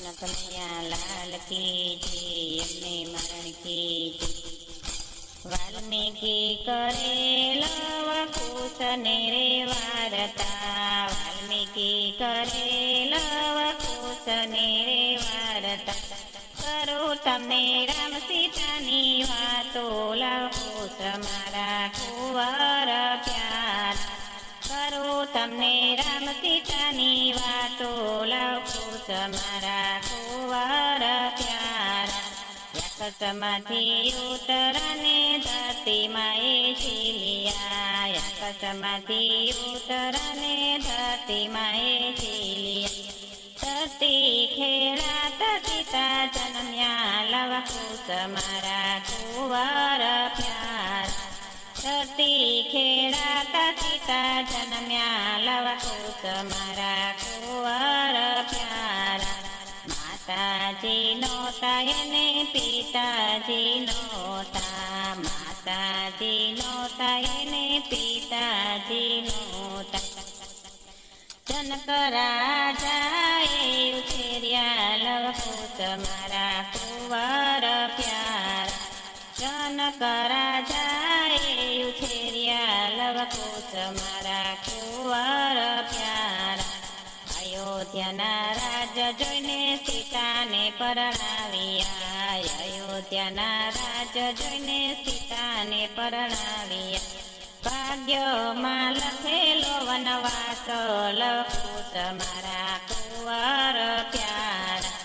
કનૈયા લાલ કી જી એમને મરણ કી જી વાલ્મીકી કરે લવ કુશ ને રે વારતા. વાલ્મીકી કરે લવ કુશ ને રે વારતા. કરો તમે રામ સીતાની વાતો લખો તમારા કુંવર પ્યાર. કરો તમને રામ સીતાની વાતો લખો તમારા યાકસમાંથી ઉતરને ધરતી માએ છીલિયા યાકસમાંથી ઉતરને ધરતી માએ છીલિયા ધરતી ખેડાત પિતા જન્મ્યા લવ કુશ મારા કુંવર પ્યાર ધરતી ખેડાતા પિતા જન્મ્યા લવ કુશ મારા માતાજી નોતા એને પિતાજી નોતા માતાજી નોતા એને પિતાજી નોતા જનક રાજાએ ઉછેર્યા લવ કુશ મારા કુંવર પ્યારા. જનક રાજાએ ઉછેર્યા લવ કુશ મારા કુંવર પ્યારા. અયોધ્યાના સીતાને પરણાવ્યા અયોધ્યાના રાજ જોઈને સીતાને પરણાવ્યા ભાગ્યમાં લખેલો વનવાસ લખું તમારા કુંવર પ્યારા.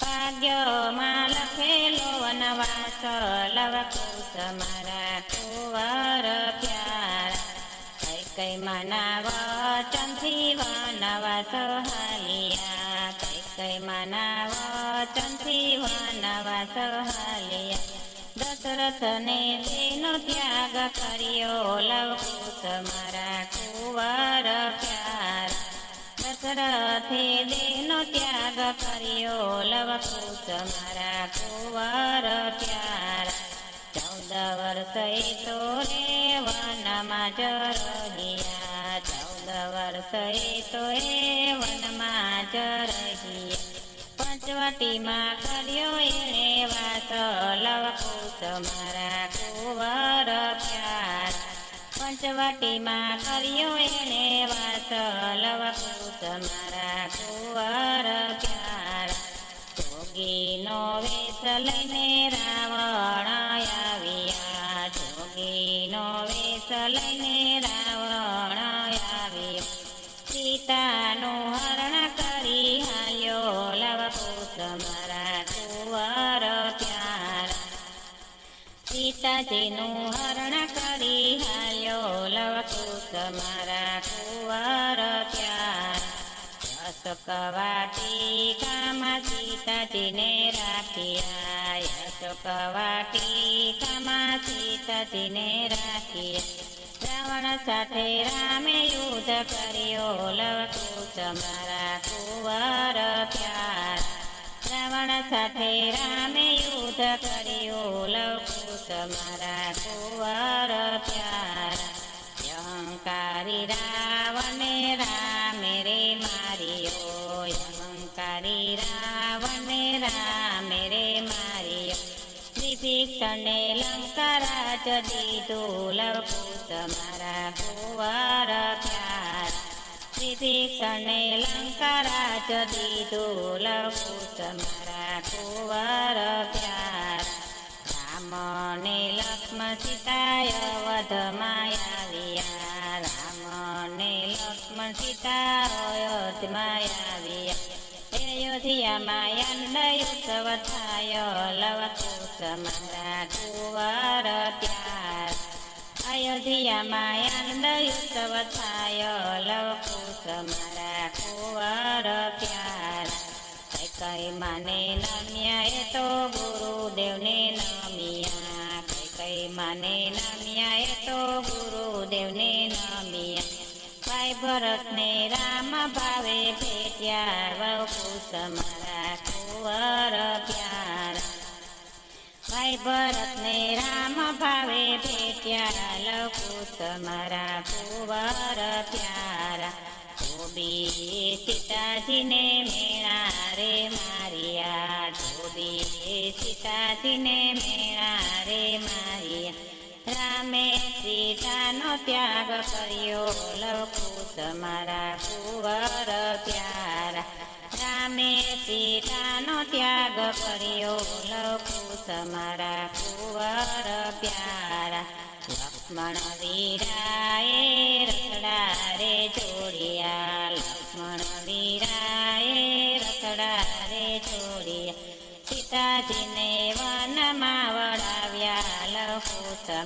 ભાગ્યમાં લખેલો વનવાસ લખું તમારા કુંવર પ્યારા. કઈ કઈ મનાવ ચંથી વનવાસ હાલિયા. કઈ કઈ મનાવ ચંથી વનવા હાલિયા દશરથને તેનો ત્યાગ કર્યો. લવકુશ મારા કુંવર પ્યાર. દશરથે દેનો ત્યાગ કર્યો. લવકુશ મારા કુંવર પ્યાર. ચૌદ વર્ષે તો રે વનમાં જ રહ્યા ચૌદ વર્ષે તો એ વનમાં જ રહ્યા પંચવટીમાં કર્યો એને વાસ લવકુશ મારા કુંવર પ્યાર. પંચવટીમાં કર્યો એને વાસ લવકુશ મારા કુંવર પ્યાર. જોગીનો વેશ લઈને રાવણ સીતાજીનું હરણ કરી હાલ્યો. લવકુશ મારા કુંવર પ્યારા અશોકવાટી સીતાજીને રાખ્યા. અશોકવાટી કામાં સીતાજીને રાખ્યા. રાવણ સાથે રામે યુદ્ધ કર્યો. લવકુશ મારા કુંવર પ્યાર રાવણ સાથે રામે યુદ્ધ કર્યો. લવકુશ મારા કુંવર પ્યારા અહંકારી રાવણે રામે રે મારિયો અહંકારી રાવણે રામે રે મારિયો વિભીષણે લંકારાજ દીધું લવકુશ મારા કુંવર પ્યારા. વિભીષણે લંકારાજ દીધું લવકુશ મારા કુંવર પ્યાર. રામ ને લક્ષ્મણ સીતાય વધમાં આવ્યા રામને લક્ષ્મણ સીતા અયોધ્યામાં આવ્યા અયોધ્યામાં યન્ન ઉત્સવ થાય લવકુશ મારા કુંવર ત્યાર અયોધ્યા યન્ન ઉત્સવ થાય લવકુશ મારા કુંવર પ્યાર કઈ માને નમ્યા એ તો ગુરુદેવને નામિયા. કઈ કઈ માને નમ્યા એ તો ગુરુદેવને નામિયા. ભાઈ ભરતને રામ ભાવે ભેટ્યા. વકુશ મારા કુંવર પ્યારા. ભાઈ ભરતને રામ ભાવે ભેટ્યા. લકુશ મારા કુંવર પ્યારા. ગોબી સીતાજીને મેળા રે મારી સીતાજીને મેળા રે મારિયા. રામે સીતાનો ત્યાગ કર્યો લવકુશ મારા કુંવર પ્યારા. રામે સીતાનો ત્યાગ કર્યો લવકુશ મારા કુંવર પ્યારા. લક્ષ્મણ વીરાએ રખડા રે જોડિયા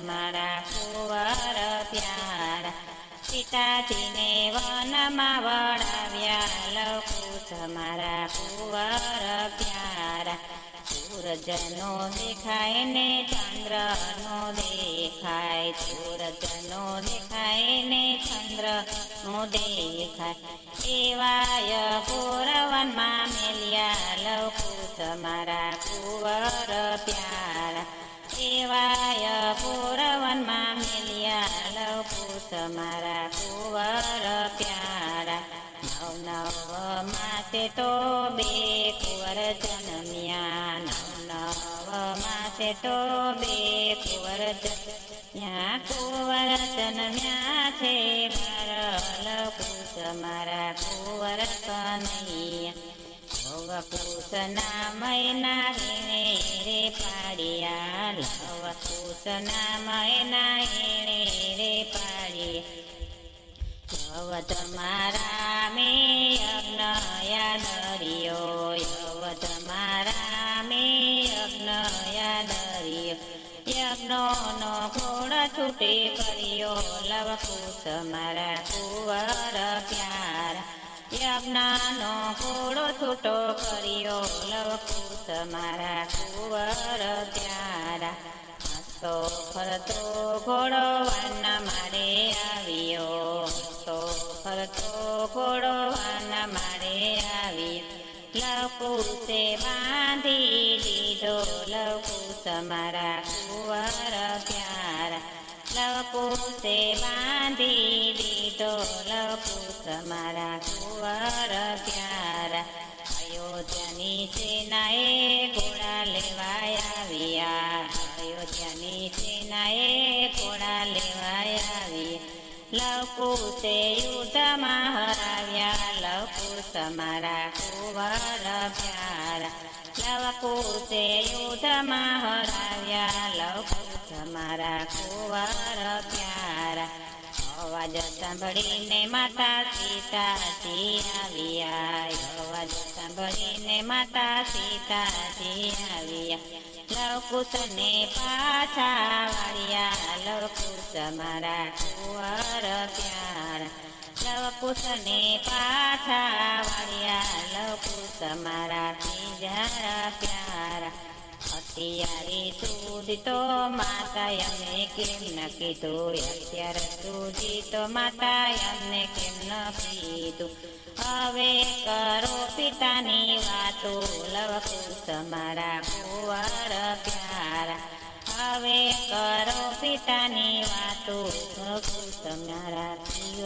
મારા કુંવર પ્યારા સીતાજીને વનમાં વડાવ્યા લખુસ મારા કુંવર પ્યારા, સૂરજનો દેખાય ને ચંદ્રનો દેખાય, સૂરજનો દેખાય ને ચંદ્રનો દેખાય. એવાય પૂરવનમાં મેલ્યા. લવકુશ મારા કુંવર પ્યારા એવાય પૂરવનમાં મેલ્યા લવકુશ મારા કુંવર પ્યારા. નવ નવ માસે તો બે કુંવર જન્મ્યા. નવ નવ માસે તો બે કુંવર જન્મ્યા. કુંવર જન્મ્યા છે બારલ કુશ મારા કુંવર કનૈયા. લવ મૈના હેણે રે પાડિયા લવ કુશના મૈના હેણે રે પાડિયા. લવ મારા મે યજ્ઞયા દરિયો લવ તમારા મે યજ્ઞયા દરિયો યજ્ઞનો ઘોડ છૂટે કર્યો, લવકુશ મારા કુંવર પ્યારા. યજ્ઞનો ઘોડો છૂટો કર્યો. લવકુશ મારા કુંવર પ્યારા. હસતો ફરતો ઘોડો વાન મારે આવ્યો. હસતો ફરતો ઘોડો વાન મારે આવ્યો. લવકુશે બાંધી લીધો. લવકુશ મારા કુંવર પ્યારા. લવકુશે બાંધી લીધો. લવકુશ મારા કુંવર પ્યારા, અયોધ્યાની સેનાએ ઘોડા લેવાયા આવ્યા. અયોધ્યાની સેનાએ ઘોડા લેવાય આવ્યા. લવકુશે યુદ્ધમાં હરાવ્યા. લવકુશ મારા કુંવર પ્યારા લવકુશે યુદ્ધમાં હરાવ્યા. લવકુશ મારા કુંવર પ્યારા અવાજ સાંભળીને માતા સીતાજી આવ્યા અવાજ સાંભળીને માતા સીતાજી આવ્યા લવકુશને પાછા વાળ્યા. લવકુશ મારા કુંવર પ્યારા. લવકુશને પાછા વાળ્યા. લવકુશ મારા ત્રીજા પ્યારા. અત્યારે સુધી તો માતા એમને કેમ ન કીધું? અત્યાર સુધી તો માતા એમને કેમ ન કીધું? હવે કરો પિતાની વાતો, લવકુશ તમારા કુંવર પ્યારા. હવે કરો પિતાની વાતો, લવકુશ તમારા જીવ